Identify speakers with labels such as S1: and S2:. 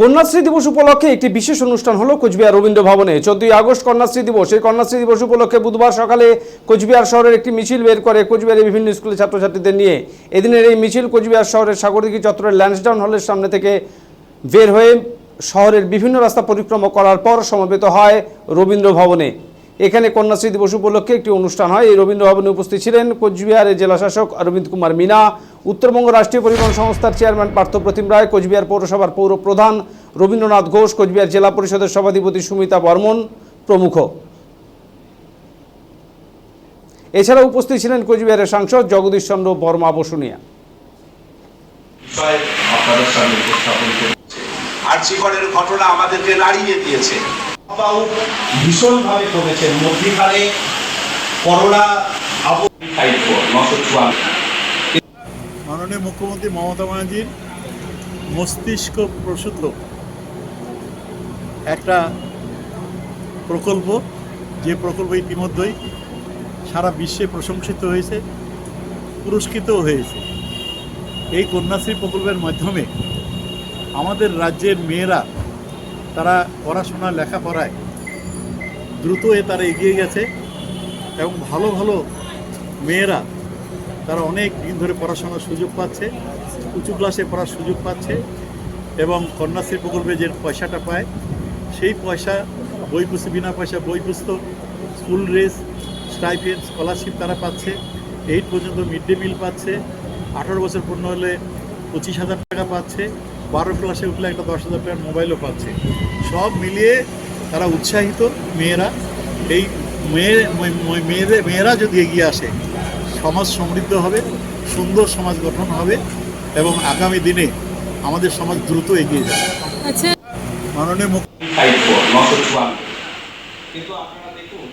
S1: কন্যাশ্রী দিবস উপলক্ষে একটি বিশেষ অনুষ্ঠান হলো কোচবিহার রবীন্দ্র ভবনে। চোদ্দই আগস্ট কন্যাশ্রী দিবস। এই কন্যাশ্রী দিবস উপলক্ষে বুধবার সকালে কোচবিহার শহরের একটি মিছিল বের করে কোচবিহারের বিভিন্ন স্কুলের ছাত্রছাত্রীদের নিয়ে। এদিনের এই মিছিল কোচবিহার শহরের সাগরদিঘি চত্বরের ল্যান্সডাউন হলের সামনে থেকে বের হয়ে শহরের বিভিন্ন রাস্তা পরিক্রমা করার পর সমবেত হয় রবীন্দ্র ভবনে। এখানে কন্যাশ্রী দিবস উপলক্ষে একটি অনুষ্ঠান হয়। এই রবীন্দ্র ভবনে উপস্থিত ছিলেন কোচবিহারের জেলাশাসক অরবিন্দ কুমার মিনা, উত্তরবঙ্গ রাষ্ট্রীয় পরিবহন সংস্থার চেয়ারম্যান পার্থপ্রতিম রায়, কোচবিহার পৌরসভার পৌর প্রধান রবীন্দ্রনাথ ঘোষ, কোচবিহার জেলা পরিষদের সভাধিপতি সুমিতা বর্মন প্রমুখ। এছাড়া উপস্থিত ছিলেন কোচবিহারের সাংসদ জগদীশ চন্দ্র বর্মা বসুনিয়া
S2: আর্চিগড়ের ঘটনা আমাদেরকে নাড়িয়ে দিয়েছে। ভীষণভাবে মধ্যিখানে করোনা
S3: মাননীয় মুখ্যমন্ত্রী মমতা ব্যানার্জির মস্তিষ্ক প্রসূত একটা প্রকল্প, যে প্রকল্প ইতিমধ্যেই সারা বিশ্বে প্রশংসিত হয়েছে, পুরস্কৃতও হয়েছে। এই কন্যাশ্রী প্রকল্পের মাধ্যমে আমাদের রাজ্যের মেয়েরা তারা পড়াশোনা, লেখাপড়ায় দ্রুত এ তারা এগিয়ে গেছে এবং ভালো ভালো মেয়েরা তারা অনেক দিন ধরে পড়াশোনার সুযোগ পাচ্ছে, উঁচু ক্লাসে পড়ার সুযোগ পাচ্ছে এবং কন্যাশ্রী প্রকল্পে যে পয়সাটা পায়, সেই পয়সা, বই পুস্তক, বিনা পয়সা বই পুস্তক স্কুল ড্রেস স্টাইপেন্ড স্কলারশিপ তারা পাচ্ছে এইট পর্যন্ত মিড ডে মিল পাচ্ছে, আঠারো বছর পূর্ণ হলে পঁচিশ হাজার টাকা পাচ্ছে বারো ক্লাসে উঠলে একটা দশ হাজার টাকার মোবাইলও পাচ্ছে। সব মিলিয়ে তারা উৎসাহিত মেয়েরা। এই মেয়ে মেয়েদের মেয়েরা যদি এগিয়ে আসে সমাজ সমৃদ্ধ হবে সুন্দর সমাজ গঠন হবে এবং আগামী দিনে আমাদের সমাজ দ্রুত এগিয়ে যাবে।
S4: আচ্ছা।
S3: মাননীয় মুখ্য
S2: কিন্তু আপনারা দেখুন